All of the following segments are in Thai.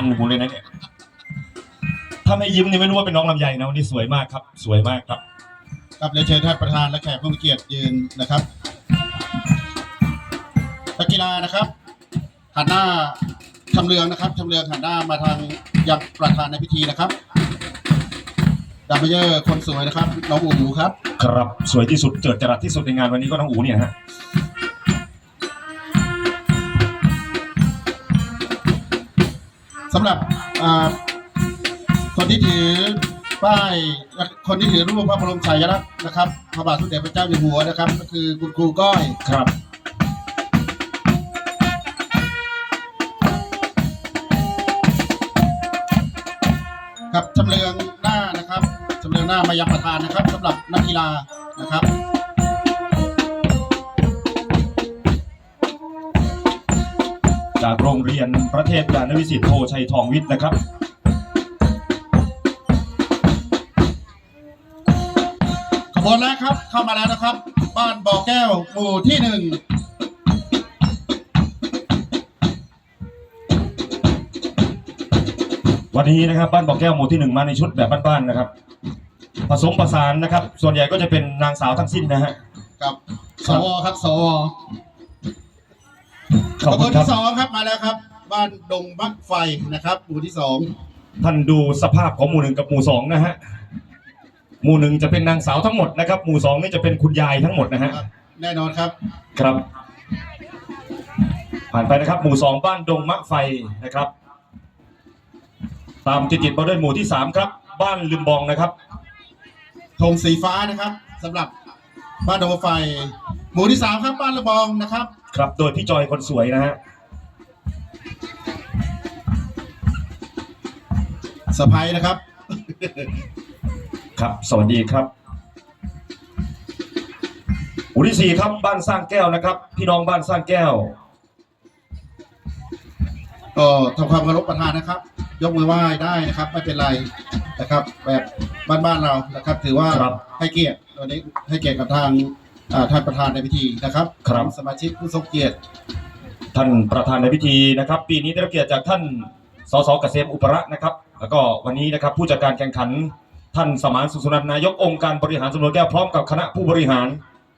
คันผมเลยนะเนี่ย ถ้าไม่ยิ้มนี่ไม่รู้ว่าเป็นน้องลำไยนะวันนี้สวยมากครับ สวยมากครับ ครับเรียนเชิญท่านประธานและแขกผู้มีเกียรติยืนนะครับนักกีฬานะครับหันหน้าชำเลืองนะครับชำเลืองหันหน้ามาทางยังประธานในพิธีนะครับดัมเบลเยอร์คนสวยนะครับน้องอู๋ครับ ครับ สวยที่สุดเจิดจรัสที่สุดในงานวันนี้ก็น้องอูเนี่ยนะฮะ สำหรับอ่าคนที่ถือป้ายคนที่ถือรูปพระบรมฉายาลักษณ์นะครับพระบาทสมเด็จพระเจ้าอยู่หัวนะครับ ก็คือคุณครูก้อยครับครับจำเรืองหน้านะครับจำเรืองหน้ามายังประธานนะครับสำหรับนักกีฬานะครับ จากโรงเรียนพระเทพยานวิสิตโทชัยทองวิทย์นะครับขบวนแรกครับเข้ามาแล้วนะครับ บ้านบ่อแก้วหมู่ที่หนึ่งวันนี้นะครับบ้านบอกแก้วหมู่ที่หนึ่งมาในชุดแบบบ้านๆนะครับ ผสมผสานนะครับ ส่วนใหญ่ก็จะเป็นนางสาวทั้งสิ้นนะฮะกับสวครับสว ขอบขบคุวณนครับ ที่สองครับมาแล้วครับ บ้านดงบักไฟนะครับหมู่ที่สองท่านดูสภาพของหมู่หนึ่งกับหมู่สองนะฮะ หมู่หนึ่งจะเป็นนางสาวทั้งหมดนะครับ หมู่สองนี่จะเป็นคุณยายทั้งหมดนะฮะ ครับ แน่นอนครับ ครับ ผ่านไปนะครับ หมู่สองบ้านดงมะไฟนะครับ ตามติดติดๆมาด้วยหมู่ที่สามครับ บ้านลืมบองนะครับ ธงสีฟ้านะครับสำหรับบ้านดงบักไฟ หมู่ที่สามครับบ้านระบองนะครับ ครับ โดยพี่จอยคนสวยนะฮะสะพายนะครับ ครับ สวัสดีครับหมู่ที่สี่ครับบ้านสร้างแก้วนะครับ พี่น้องบ้านสร้างแก้ว ก็ทำความเคารพประธานนะครับ ยกมือไหว้ได้นะครับ ไม่เป็นไรนะครับ แบบบ้านๆเรานะครับ ถือว่าครับ ให้เกียรติวันนี้ให้เกียรติกับทางอ่า ท่านประธานในพิธีนะครับครับ สมาชิกผู้ทรงเกียรติท่านประธานในพิธีนะครับ ปีนี้ได้รับเกียรติจากท่านสสเกษมอุประนะครับ แล้วก็วันนี้นะครับผู้จัดการแข่งขัน ท่านสมานสุขสุนันท์นายกองค์การบริหารส่วนตำบลแก้วพร้อมกับคณะผู้บริหาร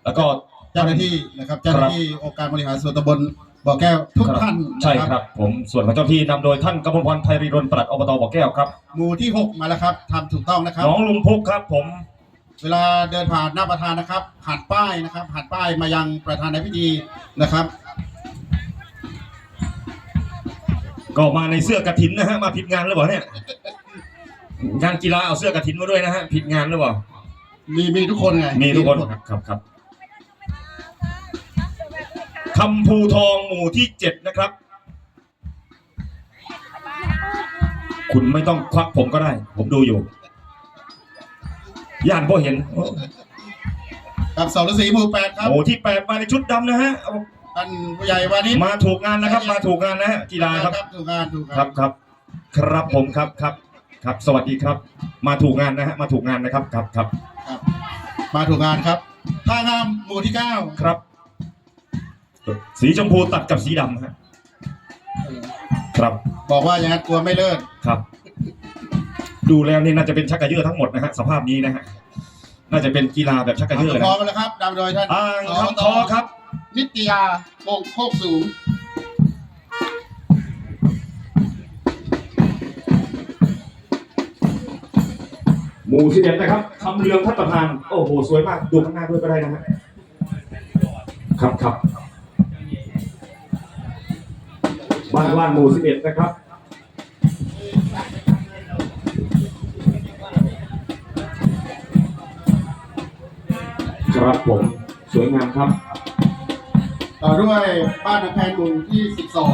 แล้วก็เจ้าหน้าที่นะครับเจ้าหน้าที่องค์การบริหารส่วนตำบลบ่อแก้วทุกท่านนะใช่ครับ ผมส่วนของเจ้าที่นำโดยท่านกำมลพรไทยรีรนปลัดอบตบ่อแก้วครับหมู่ที่หกมาแล้วครับทำถูกต้องนะครับน้องลุงพุกครับผม เวลาเดินผ่านหน้าประธานนะครับหันป้ายนะครับหันป้ายมายังประธานในพิธีนะครับ ก็มาในเสื้อกระถินนะฮะมาผิดงานหรือเปล่าเนี่ยงานกีฬาเอาเสื้อกระถินมาด้วยนะฮะผิดงานหรือเปล่ามีมีทุกคนไงมีทุกคนครับครับครับคำภูทองหมู่ที่เจ็ดนะครับ คุณไม่ต้องควักผมก็ได้ ผมดูอยู่ ย่านพ่เห็นกับสองฤาษีหมู่แปดครับหมู่ที่แปดมาในชุดดำนะฮะเอาท่านผู้ใหญ่วานิชมาถูกงานนะครับ มาถูกงานนะฮะกีฬาครับ ถูกงานถูกคงารันบครับ ครับผมครับครับครับ สวัสดีครับ มาถูกงานนะฮะมาถูกงานนะครับครับครับ ครับ มาถูกงานครับท่างามหมู่ที่เก้าครับ สีชมพูตัดกับสีดำฮะครับ บอกว่าอย่างนั้นกลัวไม่เลิศครับ ดูแล้วนี่น่าจะเป็นชักกระเยอะทั้งหมดนะฮะสภาพนี้นะฮะน่าจะเป็นกีฬาแบบชักกระเยอะพนะร้อมแล้วครับนำโดยท่านอ่างคำทอครับ นิตยาโคกโคกสูงหมู่สิบเอ็ดนะครับคำเรืองพัฒประธาน โอ้โห สวยมาก ดูข้างหน้าด้วยก็ได้นะฮะครับครับบ้านว่านหมู่สิบเอ็ดนะครับ ครับผม สวยงามครับ ต่อด้วยบ้านน้ำแพงหมู่ที่สิบสอง